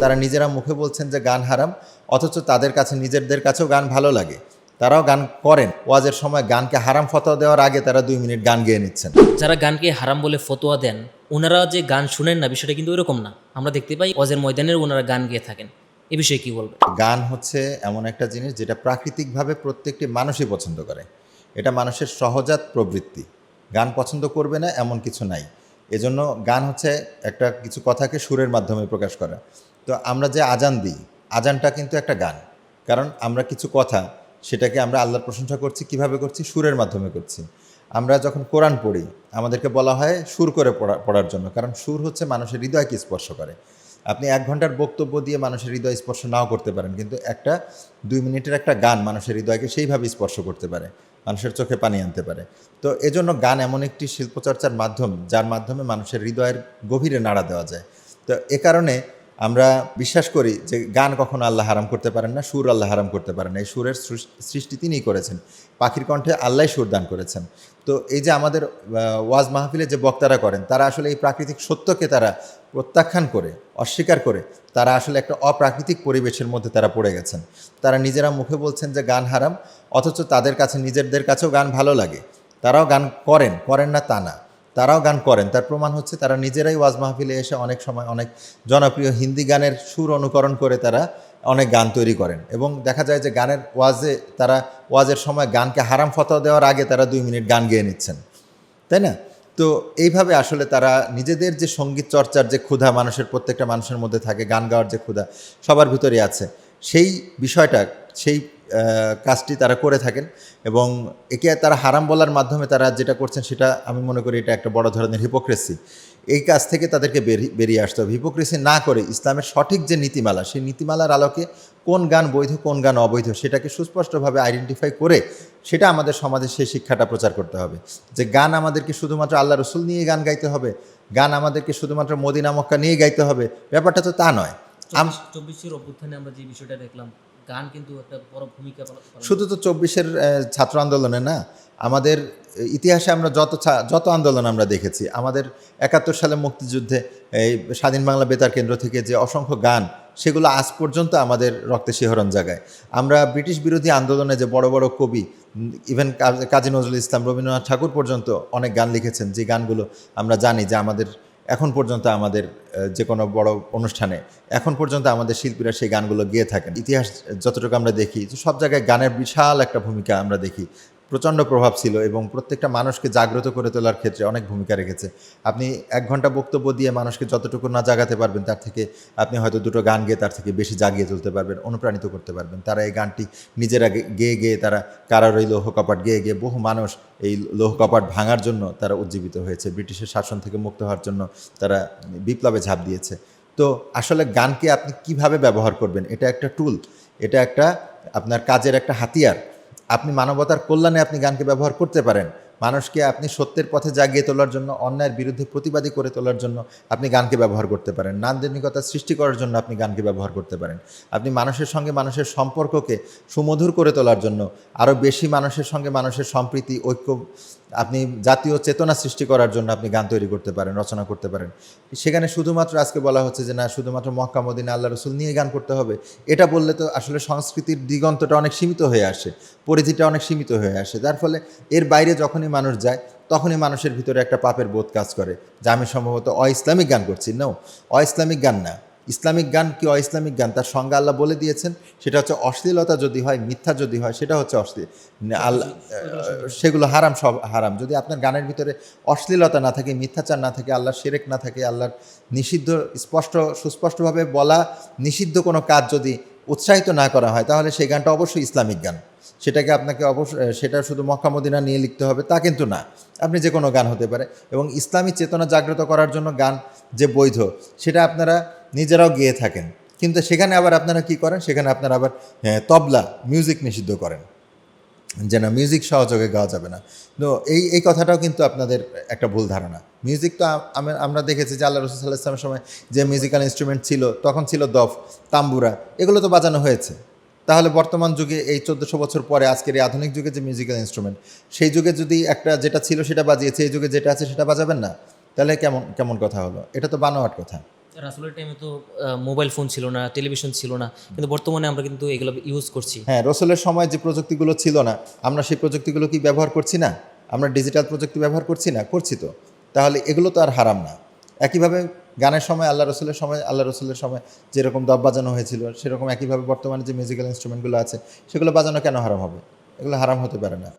তারা নিজেরা মুখে বলছেন যে গান হারাম অথচ তাদের কাছে নিজেদের কাছেও গান ভালো লাগে। তারাও গান করেন। ওয়াজের সময় গানকে হারাম ফতোয়া দেওয়ার আগে তারা দুই মিনিট গান গেয়ে নিচ্ছেন। যারা গানকে হারাম বলে ফতোয়া দেন ওনারা যে গান শুনেন না বিষয়টা কিন্তু এরকম না। আমরা দেখতে পাই ওয়াজের ময়দানের ওনারা গান গেয়ে থাকেন। এ বিষয়ে কি বলবেন? গান হচ্ছে এমন একটা জিনিস যেটা প্রাকৃতিকভাবে প্রত্যেকটি মানুষই পছন্দ করে। এটা মানুষের সহজাত প্রবৃত্তি। গান পছন্দ করবে না এমন কিছু নাই। এজন্য গান হচ্ছে একটা কিছু কথাকে সুরের মাধ্যমে প্রকাশ করা। তো আমরা যে আজান দিই, আজানটা কিন্তু একটা গান। কারণ আমরা কিছু কথা সেটাকে আমরা আল্লাহর প্রশংসা করছি, কীভাবে করছি? সুরের মাধ্যমে করছি। আমরা যখন কোরআন পড়ি, আমাদেরকে বলা হয় সুর করে পড়া, পড়ার জন্য। কারণ সুর হচ্ছে মানুষের হৃদয়কে স্পর্শ করে। আপনি এক ঘণ্টার বক্তব্য দিয়ে মানুষের হৃদয় স্পর্শ নাও করতে পারেন, কিন্তু একটা দুই মিনিটের একটা গান মানুষের হৃদয়কে সেইভাবে স্পর্শ করতে পারে। মানুষের চোখে পানি আনতে পারে। তো এজন্য গান এমন একটি শিল্পচর্চার মাধ্যম, যার মাধ্যমে মানুষের হৃদয়ের গভীরে নাড়া দেওয়া যায়। তো এ কারণে আমরা বিশ্বাস করি যে গান কখনো আল্লাহ হারাম করতে পারেন না, সুর আল্লাহ হারাম করতে পারেন না। এই সুরের সৃষ্টি তিনিই করেছেন। পাখির কণ্ঠে আল্লাহ সুর দান করেছেন। তো এই যে আমাদের ওয়াজ মাহফিলে যে বক্তারা করেন, তারা আসলে এই প্রাকৃতিক সত্যকে তারা প্রত্যাখ্যান করে, অস্বীকার করে, তারা আসলে একটা অপ্রাকৃতিক পরিবেশের মধ্যে তারা পড়ে গেছেন। তারা নিজেরা মুখে বলছেন যে গান হারাম, অথচ তাদের কাছে, নিজেদের কাছেও গান ভালো লাগে। তারাও গান করেন করেন না তা না। তারাও গান করেন। তার প্রমাণ হচ্ছে তারা নিজেরাই ওয়াজ মাহফিলে এসে অনেক সময় অনেক জনপ্রিয় হিন্দি গানের সুর অনুকরণ করে তারা অনেক গান তৈরি করেন। এবং দেখা যায় যে গানের ওয়াজে তারা ওয়াজের সময় গানকে হারাম ফতোয়া দেওয়ার আগে তারা দুই মিনিট গান গেয়ে নিচ্ছেন। তাই না? তো এইভাবে আসলে তারা নিজেদের যে সংগীত চর্চার যে ক্ষুধা মানুষের প্রত্যেকটা মানুষের মধ্যে থাকে, গান গাওয়ার যে ক্ষুধা সবার ভিতরে আছে। সেই বিষয়টা, সেই কাজটি তারা করে থাকেন এবং একে তারা হারাম বলার মাধ্যমে তারা যেটা করছেন সেটা আমি মনে করি এটা একটা বড় ধরনের হিপোক্রেসি এই কাজ থেকে তাদেরকে বেরিয়ে আসতে হবে। হিপোক্রেসি না করে ইসলামের সঠিক যে নীতিমালা সেই নীতিমালার আলোকে কোন গান বৈধ কোন গান অবৈধ সেটাকে সুস্পষ্টভাবে আইডেন্টিফাই করে সেটা আমাদের সমাজে সেই শিক্ষাটা প্রচার করতে হবে। যে গান আমাদেরকে শুধুমাত্র আল্লাহ রসুল নিয়ে গান গাইতে হবে গান আমাদেরকে শুধুমাত্র মদিনা মক্কা নিয়ে গাইতে হবে ব্যাপারটা তো তা নয়। আম- চব্বিশের অভ্যুত্থানে আমরা যে বিষয়টা দেখলাম গান কিন্তু একটা বড় ভূমিকা শুধু তো চব্বিশের ছাত্র আন্দোলনে না, আমাদের ইতিহাসে আমরা যত যত আন্দোলন আমরা দেখেছি, আমাদের একাত্তর সালে মুক্তিযুদ্ধে এই স্বাধীন বাংলা বেতার কেন্দ্র থেকে যে অসংখ্য গান, সেগুলো আজ পর্যন্ত আমাদের রক্তে শিহরণ জাগায়। আমরা ব্রিটিশ বিরোধী আন্দোলনে যে বড় বড় কবি, ইভেন কাজী নজরুল ইসলাম রবীন্দ্রনাথ ঠাকুর পর্যন্ত অনেক গান লিখেছেন, যে গানগুলো আমরা জানি যে আমাদের এখন পর্যন্ত আমাদের যে কোনো বড় অনুষ্ঠানে, এখন পর্যন্ত আমাদের শিল্পীরা সেই গানগুলো গেয়ে থাকেন। ইতিহাস যতটুকু আমরা দেখি, সব জায়গায় গানের বিশাল একটা ভূমিকা আমরা দেখি। প্রচণ্ড প্রভাব ছিল এবং প্রত্যেকটা মানুষকে জাগ্রত করে তোলার ক্ষেত্রে অনেক ভূমিকা রেখেছে। আপনি এক ঘণ্টা বক্তব্য দিয়ে মানুষকে যতটুকু না জাগাতে পারবেন, তার থেকে আপনি হয়তো দুটো গান গেয়ে তার থেকে বেশি জাগিয়ে তুলতে পারবেন, অনুপ্রাণিত করতে পারবেন। তারা এই গানটি নিজেরা গেয়ে গেয়ে তারা কারার ওই লৌহ কপাট গেয়ে গিয়ে বহু মানুষ এই লৌহ কপাট ভাঙার জন্য তারা উজ্জীবিত হয়েছে। ব্রিটিশের শাসন থেকে মুক্ত হওয়ার জন্য তারা বিপ্লবে ঝাঁপ দিয়েছে। তো আসলে গানকে আপনি কীভাবে ব্যবহার করবেন? এটা একটা টুল এটা একটা আপনার কাজের একটা হাতিয়ার। আপনি মানবতার কল্যাণে আপনি গানকে ব্যবহার করতে পারেন। মানুষকে আপনি সত্যের পথে জাগিয়ে তোলার জন্য, অন্যায়ের বিরুদ্ধে প্রতিবাদী করে তোলার জন্য আপনি গানকে ব্যবহার করতে পারেন। নান্দনিকতা সৃষ্টি করার জন্য আপনি গানকে ব্যবহার করতে পারেন। আপনি মানুষের সঙ্গে মানুষের সম্পর্ককে সুমধুর করে তোলার জন্য আরও বেশি মানুষের সঙ্গে মানুষের সম্প্রীতি, ঐক্য আপনি জাতীয় চেতনা সৃষ্টি করার জন্য আপনি গান তৈরি করতে পারেন, রচনা করতে পারেন। সেখানে শুধুমাত্র আজকে বলা হচ্ছে যে, না, শুধুমাত্র মক্কা, মদিনা, আল্লাহ রসুল নিয়ে গান করতে হবে। এটা বললে তো আসলে সংস্কৃতির দিগন্তটা অনেক সীমিত হয়ে আসে, পরিধিটা অনেক সীমিত হয়ে আসে। যার ফলে এর বাইরে যখনই মানুষ যায়, তখনই মানুষের ভিতরে একটা পাপের বোধ কাজ করে, যে আমি সম্ভবত অ ইসলামিক গান করছি। নো অ ইসলামিক গান না। ইসলামিক গান কি অ ইসলামিক গান তার সংজ্ঞা আল্লাহ বলে দিয়েছেন, সেটা হচ্ছে অশ্লীলতা যদি হয়, মিথ্যা যদি হয়, সেটা হচ্ছে অশ্লীল। আল্লাহ সেগুলো হারাম, সব হারাম। যদি আপনার গানের ভিতরে অশ্লীলতা না থাকে, মিথ্যাচার না থাকে, আল্লাহর সেরেক না থাকে, আল্লাহর নিষিদ্ধ, স্পষ্ট, সুস্পষ্টভাবে বলা নিষিদ্ধ কোনো কাজ যদি উৎসাহিত না করা হয়, তাহলে সেই গানটা অবশ্যই ইসলামিক গান। সেটাকে আপনাকে অবশ্য সেটা শুধু মক্কা মদিনা নিয়ে লিখতে হবে, তা কিন্তু না। আপনি যে কোনো গান হতে পারে। এবং ইসলামী চেতনা জাগ্রত করার জন্য গান যে বৈধ, সেটা আপনারা নিজেরাও গেয়ে থাকেন। কিন্তু সেখানে আবার আপনারা কি করেন? সেখানে আপনারা আবার তবলা মিউজিক নিষিদ্ধ করেন। যে না মিউজিক সহযোগে গাওয়া যাবে না। তো এই এই কথাটাও কিন্তু আপনাদের একটা ভুল ধারণা। মিউজিক তো আমরা- দেখেছি যে আল্লাহ রসুল সাল্লাহ ইসলামের সময় যে মিউজিক্যাল ইনস্ট্রুমেন্ট ছিল, তখন ছিল দফ, তাম্বুরা, এগুলো তো বাজানো হয়েছে। তাহলে বর্তমান যুগে এই চোদ্দোশো বছর পরে আজকের এই আধুনিক যুগে যে মিউজিক্যাল ইনস্ট্রুমেন্ট সেই যুগে যদি একটা যেটা ছিল সেটা বাজিয়েছে, এই যুগে যেটা আছে সেটা বাজাবেন না? তাহলে কেমন কেমন কথা হলো? এটা তো বানোয়াট কথা। রাসুলের টাইমে তো মোবাইল ফোন ছিল না টেলিভিশন ছিল না, কিন্তু বর্তমানে আমরা কিন্তু এগুলো ইউজ করছি। হ্যাঁ রসুলের সময় যে প্রযুক্তিগুলো ছিল না, আমরা সেই প্রযুক্তিগুলো কি ব্যবহার করছি না? আমরা ডিজিটাল প্রযুক্তি ব্যবহার করছি না? করছি তো। তাহলে এগুলো তো আর হারাম না। একইভাবে গানের সময় আল্লাহ রসুলের সময়, আল্লাহ রসুলের সময় যেরকম দব বাজানো হয়েছিল, সেরকম একইভাবে বর্তমানে যে মিউজিক্যাল ইনস্ট্রুমেন্টগুলো আছে, সেগুলো বাজানো কেন হারাম হবে? এগুলো হারাম হতে পারে না।